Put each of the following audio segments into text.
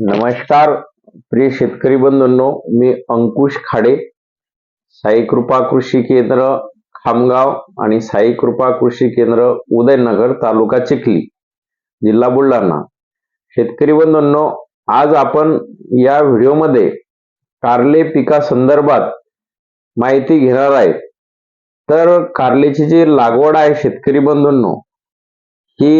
नमस्कार प्रिय शेतकरी बंधूंनो मी अंकुश खाडे साई कृपा कृषी केंद्र खामगाव आणि साई कृपा कृषी केंद्र उदयनगर तालुका चिखली जिल्हा बुलढाणा. शेतकरी बंधूंनो आज आपण या व्हिडिओमध्ये कारले पिका संदर्भात माहिती घेणार आहे. तर कारलेची जी लागवड आहे शेतकरी बंधूंनो ही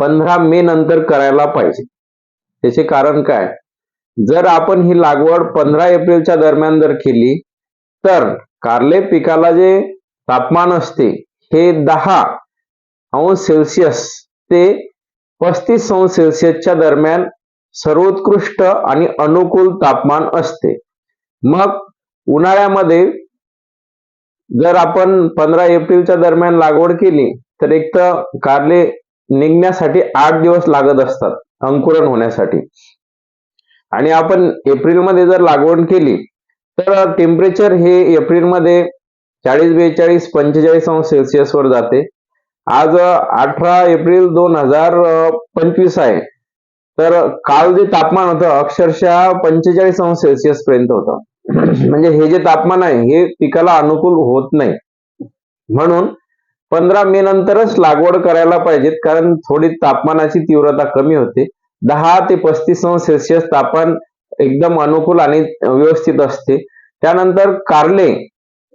पंधरा मे नंतर करायला पाहिजे. त्याचे कारण काय? जर आपण ही लागवड पंधरा एप्रिलच्या दरम्यान जर केली तर कारले पिकाला जे तापमान असते हे दहा अंश सेल्सिअस ते पस्तीस अंश सेल्सिअसच्या दरम्यान सर्वोत्कृष्ट आणि अनुकूल तापमान असते. मग उन्हाळ्यामध्ये जर आपण पंधरा एप्रिलच्या दरम्यान लागवड केली तर एक तर कारले निघण्यासाठी आठ दिवस लागत असतात. अंकुरण होण्यासाठी. आणि आपण एप्रिलमध्ये जर लागवड केली तर टेम्परेचर हे एप्रिलमध्ये चाळीस बेचाळीस पंचेचाळीस अंश सेल्सिअस वर जाते. आज अठरा एप्रिल दोन हजार पंचवीस आहे. तर काल जे तापमान होतं अक्षरशः पंचेचाळीस अंश सेल्सिअस पर्यंत होतं. म्हणजे हे जे तापमान आहे हे पिकाला अनुकूल होत नाही. म्हणून पंधरा मे नंतरच लागवड करायला पाहिजेत कारण थोडी तापमानाची तीव्रता कमी होते. दहा ते पस्तीस अंश सेल्सिअस तापमान एकदम अनुकूल आणि व्यवस्थित असते. त्यानंतर कारले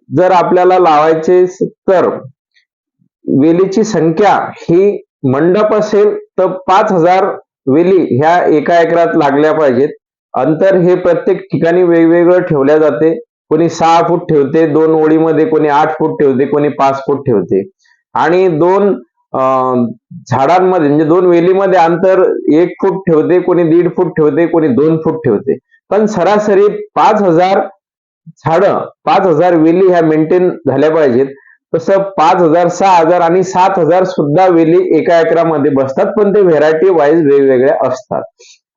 जर आपल्याला लावायचे तर वेलीची संख्या ही मंडप असेल तर पाच हजार वेली ह्या एका एकरात लागल्या पाहिजेत. अंतर हे प्रत्येक ठिकाणी वेगवेगळं ठेवल्या जाते. कोणी सहा फूट ठेवते दोन ओळीमध्ये कोणी आठ फूट ठेवते कोणी पाच फूट ठेवते. आणि दोन झाडांमध्ये म्हणजे दोन वेलीमध्ये अंतर एक फूट ठेवते कोणी दीड फूट ठेवते कोणी दोन फूट ठेवते. पण सरासरी पाच हजार झाडं पाच हजार वेली ह्या मेंटेन झाल्या पाहिजेत. तसं पाच हजार सहा हजार आणि सात हजार सुद्धा वेली एका एकरामध्ये बसतात पण ते व्हेरायटी वाईज वेगवेगळ्या असतात.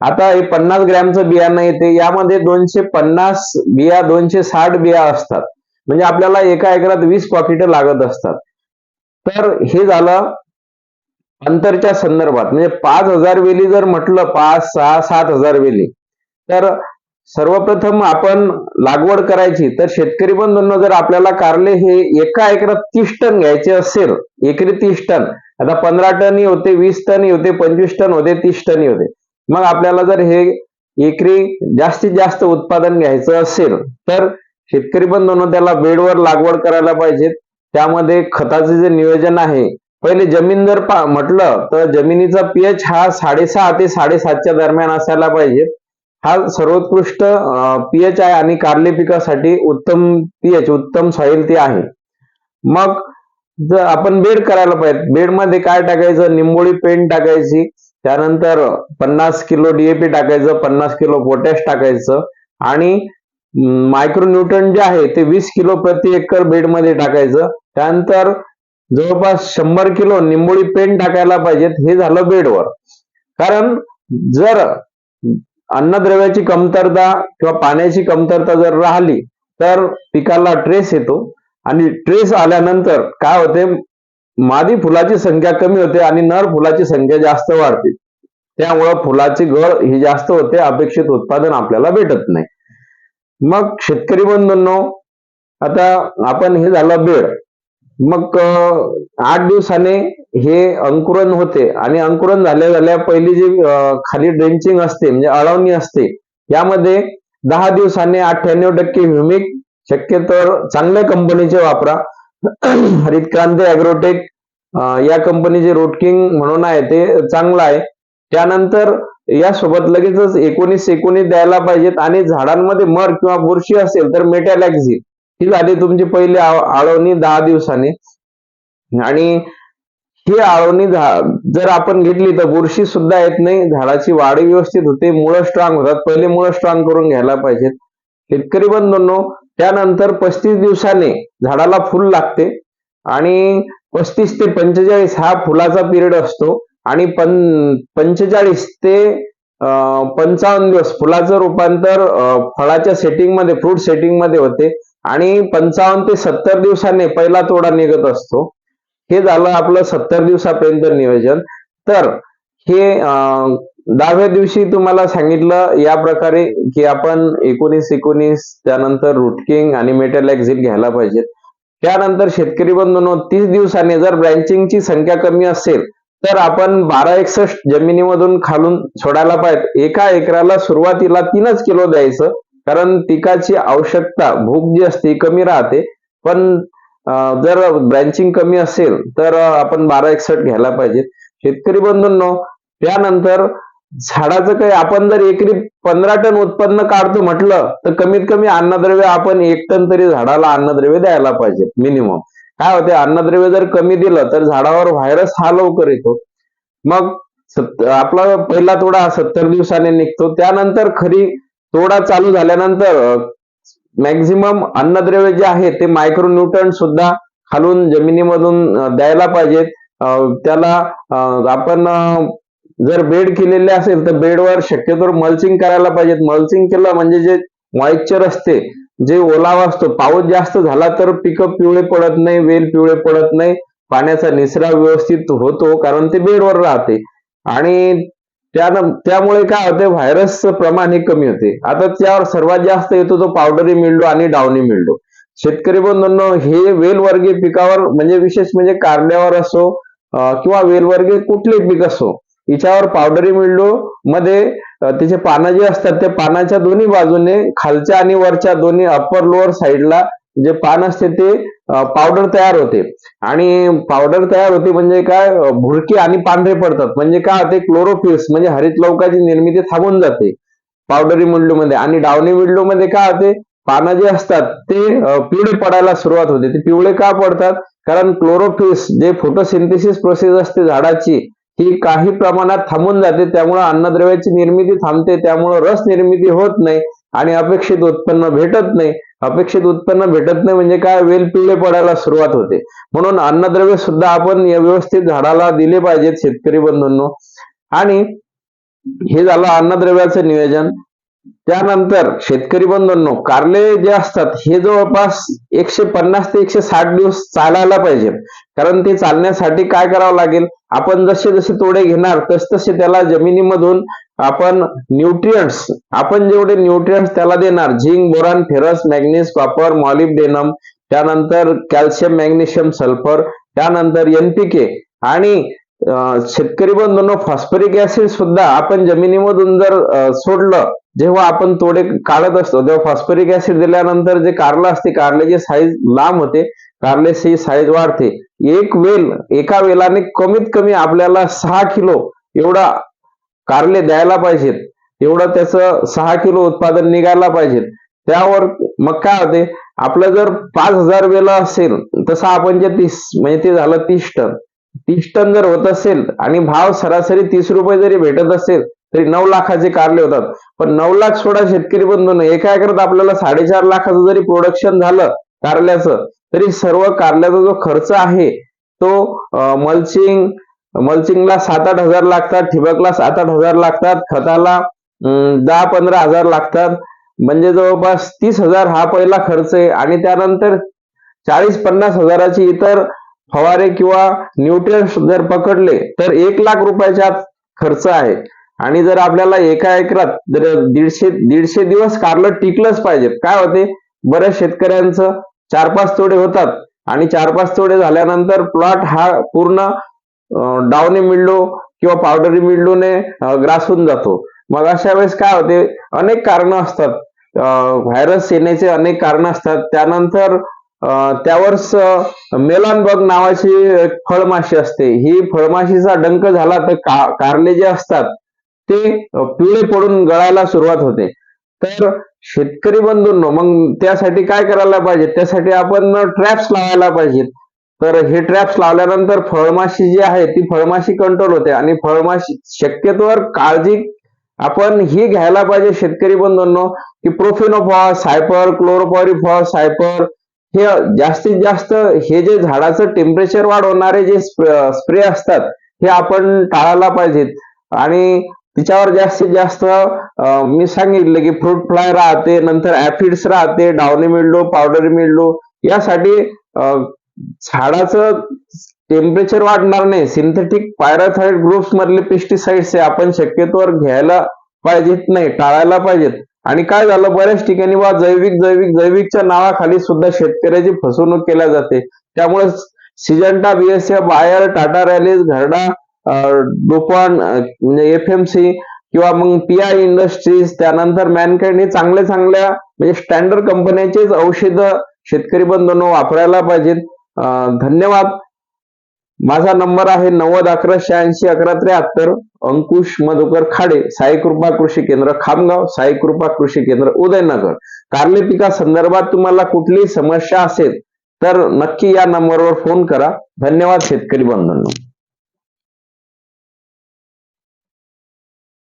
आता हे पन्नास ग्रॅमचं बियाणं येते यामध्ये दोनशे पन्नास बिया दोनशे साठ बिया असतात. म्हणजे आपल्याला एका एकरात वीस पॉकेट लागत असतात. तर हे झालं अंतरच्या संदर्भात. म्हणजे पाच हजार वेली जर म्हटलं पाच सहा सात हजार वेली तर सर्वप्रथम आपण लागवड करायची. तर शेतकरी बंधूंना जर आपल्याला कारले हे एका एकरात तीस टन घ्यायचे असेल एकरी तीस टन आता पंधरा टनही होते वीस टनही होते पंचवीस टन होते तीस टनही होते. मग आपल्याला जर हे एकरी जास्तीत जास्त उत्पादन घ्यायचं असेल तर शेतकरी बंधूंना त्याला बेडवर लागवड करायला पाहिजे. त्यामध्ये खताचे जे नियोजन आहे पहिले जमीन जर म्हटलं तर जमिनीचा पीएच हा साडेसहा ते साडेसातच्या दरम्यान असायला पाहिजे. हा सर्वोत्कृष्ट पीएच आहे आणि कारले पिकासाठी उत्तम पीएच उत्तम सॉइल ते आहे. मग जर आपण बेड करायला पाहिजे. बेडमध्ये काय टाकायचं? निंबोळी पेंट टाकायची. त्यानंतर पन्नास किलो डीएपी टाकायचं पन्नास किलो पोटॅश टाकायचं आणि मायक्रोन्यूट्रन जे आहे ते वीस किलो प्रति एकर बेडमध्ये टाकायचं. त्यानंतर जवळपास शंभर किलो निंबोळी पेंट टाकायला पाहिजेत. हे झालं बेडवर. कारण जर अन्नद्रव्याची कमतरता किंवा पाण्याची कमतरता जर राहिली तर पिकाला ट्रेस येतो. आणि ट्रेस आल्यानंतर काय होते? मादी फुलाची संख्या कमी होते आणि नर फुलाची संख्या जास्त वाढते. त्यामुळं फुलाची गळ ही जास्त होते अपेक्षित उत्पादन आपल्याला भेटत नाही. मग शेतकरी बंधूंनो आता आपण हे झालं बेड. मग आठ दिवसाने हे अंकुरण होते आणि अंकुरण झाल्या झाल्या पहिली जी खाली ड्रेंचिंग असते म्हणजे अळवणी असते यामध्ये दहा दिवसाने अठ्ठ्याण्णव टक्के ह्युमिक शक्यतो चांगल्या कंपनीचे वापरा. हरित क्रांती अॅग्रोटेक या कंपनीचे रोटकिंग म्हणून आहे ते चांगलं आहे. त्यानंतर यासोबत लगेचच एकोणीस एकोणीस द्यायला पाहिजेत आणि झाडांमध्ये मर किंवा बुरशी असेल तर मेटॅलॅक्झी ही झाली तुमची पहिली आळवणी दहा दिवसाने. आणि ही आळवणी जर आपण घेतली तर बुरशी सुद्धा येत नाही झाडाची वाढ व्यवस्थित होते मुळं स्ट्रॉंग होतात. पहिले मुळं स्ट्रॉंग करून घ्यायला पाहिजेत शेतकरी बंधूंनो त्यानंतर पस्तीस दिवसाने झाडाला फुल लागते. आणि पस्तीस ते पंचेचाळीस हा फुलाचा पिरियड असतो. आणि पंचेचाळीस ते पंचावन्न दिवस. फुलाचं रूपांतर फळाच्या सेटिंगमध्ये फ्रूट सेटिंगमध्ये होते. आणि पंचावन्न ते सत्तर दिवसाने पहिला तोडा निघत असतो. हे झालं आपलं सत्तर दिवसापर्यंत नियोजन. तर हे दहाव्या दिवशी तुम्हाला सांगितलं या प्रकारे की आपण एकोणीस एकोणीस त्यानंतर रुटकिंग आणि मेटल एक्झिट घ्यायला पाहिजेत. त्यानंतर शेतकरी बंधूंनो तीस दिवसांनी जर ब्रँचिंगची संख्या कमी असेल तर आपण बारा एकसष्ट जमिनीमधून खालून सोडायला पाहिजे. एका एकराला सुरुवातीला तीनच किलो द्यायचं कारण पिकाची आवश्यकता भूक जी असते कमी राहते. पण जर ब्रँचिंग कमी असेल तर आपण बारा एकसष्ट घ्यायला पाहिजे. शेतकरी बंधूंनो त्यानंतर झाडाचं काही आपण जर एकरी पंधरा टन उत्पन्न काढतो म्हटलं तर कमीत कमी अन्नद्रव्य आपण एक टन तरी झाडाला अन्नद्रव्य द्यायला पाहिजे मिनिमम. काय होते अन्नद्रव्य जर कमी दिलं तर झाडावर व्हायरस हा लवकर येतो. मग आपला पहिला तोडा सत्तर दिवसाने निघतो. त्यानंतर खरी तोडा चालू झाल्यानंतर मॅक्झिमम अन्नद्रव्य जे आहे ते मायक्रोन्यूट्रन सुद्धा खालून जमिनीमधून द्यायला पाहिजेत. त्याला आपण जर बेड केलेले असेल तर बेडवर शक्यतो मल्चिंग करायला पाहिजेत. मल्चिंग केलं म्हणजे जे मॉइश्चर असते जे ओलावा असतो पाऊस जास्त झाला तर पिकं पिवळे पडत नाही वेल पिवळे पडत नाही पाण्याचा निचरा व्यवस्थित होतो कारण ते बेडवर राहते. आणि त्यामुळे काय होते व्हायरसचं प्रमाण हे कमी होते. आता त्यावर सर्वात जास्त येतो तो पावडरी मिळलो आणि डावणी मिळलो शेतकरी बंधूंनो हे वेलवर्गीय पिकावर म्हणजे विशेष म्हणजे कारल्यावर असो किंवा वेलवर्गीय कुठले पीक असो हिच्यावर पावडरी मिळलो मध्ये त्याचे पानं जे असतात त्या पानाच्या दोन्ही बाजूने खालच्या आणि वरच्या दोन्ही अप्पर लोअर साईडला जे पान असते ते पावडर तयार होते. आणि पावडर तयार होते म्हणजे काय? भुरकी आणि पांढरे पडतात. म्हणजे काय होते? क्लोरोफिल्स म्हणजे हरित लवकाची निर्मिती थांबून जाते. पावडरी मिल्डू मध्ये आणि डावणी मिल्डू मध्ये काय होते? पानं जे असतात ते पिवळे पडायला सुरुवात होते. ते पिवळे का पडतात? कारण क्लोरोफिल्स जे फोटोसिंथेसिस प्रोसेस असते झाडाची ही काही प्रमाणात थांबून जाते. त्यामुळे अन्नद्रव्याची निर्मिती थांबते. त्यामुळे रस निर्मिती होत नाही आणि अपेक्षित उत्पन्न भेटत नाही. अपेक्षित उत्पन्न भेटत नाही म्हणजे काय? वेल पिवळे पडायला सुरुवात होते. म्हणून अन्नद्रव्य सुद्धा आपण व्यवस्थित झाडाला दिले पाहिजेत शेतकरी बंधूंनो. आणि हे झालं अन्नद्रव्याचं नियोजन. त्यानंतर शेतकरी बंधूंनो कारले जे असतात हे जवळपास एकशे पन्नास ते एकशे साठ दिवस चालायला पाहिजे. कारण ते चालण्यासाठी काय करावं लागेल? आपण जसे जसे तोडे घेणार तस तसे त्याला जमिनीमधून आपण न्यूट्रियंट्स आपण जेवढे न्यूट्रियंट्स त्याला देणार zinc boron ferrous manganese copper molybdenum त्यानंतर कॅल्शियम मॅग्नेशियम सल्फर त्यानंतर एनपीके आणि शेतकरी बंधूंनो फॉस्फरिक ऍसिड सुद्धा आपण जमिनीमधून जर सोडलं जेव्हा आपण थोडे काढत असतो तेव्हा फॉस्फरिक ऍसिड दिल्यानंतर जे कारलं असते कारल्याची साईज लांब होते कारल्याची साईज वाढते. एक वेल एका वेलाने कमीत कमी आपल्याला सहा किलो एवढा कारले द्यायला पाहिजेत. एवढं त्याचं सहा किलो उत्पादन निघायला पाहिजेत. त्यावर मग काय होते आपलं जर पाच हजार वेल असेल तसं आपण जे तीस म्हणजे ते झालं तीस टन. तीस टन जर होत असेल आणि भाव सरासरी तीस रुपये जरी भेटत असेल तरी नऊ लाखाचे कारले होतात. पण नऊ लाख सोडा शेतकरी बंधून एका एकरात आपल्याला साडेचार लाखाचं जरी प्रोडक्शन झालं कारल्याचं तरी सर्व कारल्याचा जो खर्च आहे तो मल्चिंग मल्चिंगला सात आठ हजार लागतात ठिबकला सात आठ हजार लागतात खताला दहा पंधरा हजार लागतात. म्हणजे जवळपास तीस हजार हा पहिला खर्च आहे. आणि त्यानंतर चाळीस पन्नास हजाराची इतर फवारे किंवा न्यूट्रियन्स जर पकडले तर एक लाख रुपयाच्या खर्च आहे. आणि जर आपल्याला एका एकरात जर दीडशे दीडशे दिवस कारलं टिकलंच पाहिजे. काय होते? बऱ्याच शेतकऱ्यांचं चार पाच तोडे होतात. आणि चार पाच तोडे झाल्यानंतर प्लॉट हा पूर्ण डावने मिळलो किंवा पावडरी मिळलोने ग्रासून जातो. मग अशा वेळेस काय होते? अनेक कारणं असतात. व्हायरस येण्याचे अनेक कारणं असतात. त्यानंतर त्यावर मेलॉन बग नावाची फळमाशी असते. ही फळमाशीचा डंक झाला तर का कारले जे असतात ते अं, पिवळे पडून गळायला सुरुवात होते. तर शेतकरी बंधूंनो मग त्यासाठी काय करायला पाहिजे? त्यासाठी आपण ट्रॅप्स लावायला पाहिजेत. तर हे ट्रॅप्स लावल्यानंतर फळमाशी जी आहे ती फळमाशी कंट्रोल होते आणि फळमाशी शक्यतोवर काळजी आपण ही घ्यायला पाहिजे शेतकरी बंधूंनो की प्रोफिनोफॉस सायपर क्लोरोपॉरिफॉस सायपर हे जास्तीत जास्त हे जे झाडाचं टेम्परेचर वाढवणारे जे स्प्रे असतात हे आपण टाळायला पाहिजेत. आणि तिच्यावर जास्तीत जास्त मी सांगितलं की फ्रूट फ्लाय राहते नंतर ऍफिड्स राहते डावणी मिळलो पावडर मिळलो यासाठी झाडाचं टेम्परेचर वाढणार नाही. सिंथेटिक पायराथाइड ग्रुप्स मधले पेस्टिसाइड्स हे आपण शक्यतोवर घ्यायला पाहिजेत नाही टाळायला पाहिजेत. आणि काय झालं बऱ्याच ठिकाणी बा जैविक जैविक जैविकच्या नावाखाली सुद्धा शेतकऱ्याची फसवणूक केल्या जाते. त्यामुळे Syngenta BASF Bayer Tata Rallis Gharda DuPont म्हणजे एफ एम सी किंवा मग पी आय इंडस्ट्रीज त्यानंतर मॅनकाईंड हे चांगल्या चांगल्या म्हणजे स्टँडर्ड कंपन्यांचेच औषधं शेतकरी बंधूंनो वापरायला पाहिजेत. धन्यवाद. माझा नंबर आहे नव्वद अकरा शहाऐंशी अकरा त्र्याहत्तर. अंकुश मधुकर खाडे साई कृपा कृषी केंद्र खामगाव साई कृपा कृषी केंद्र उदयनगर. कारले पिका संदर्भात तुम्हाला कुठलीही समस्या असेल तर नक्की या नंबरवर फोन करा. धन्यवाद शेतकरी बंधूंनो.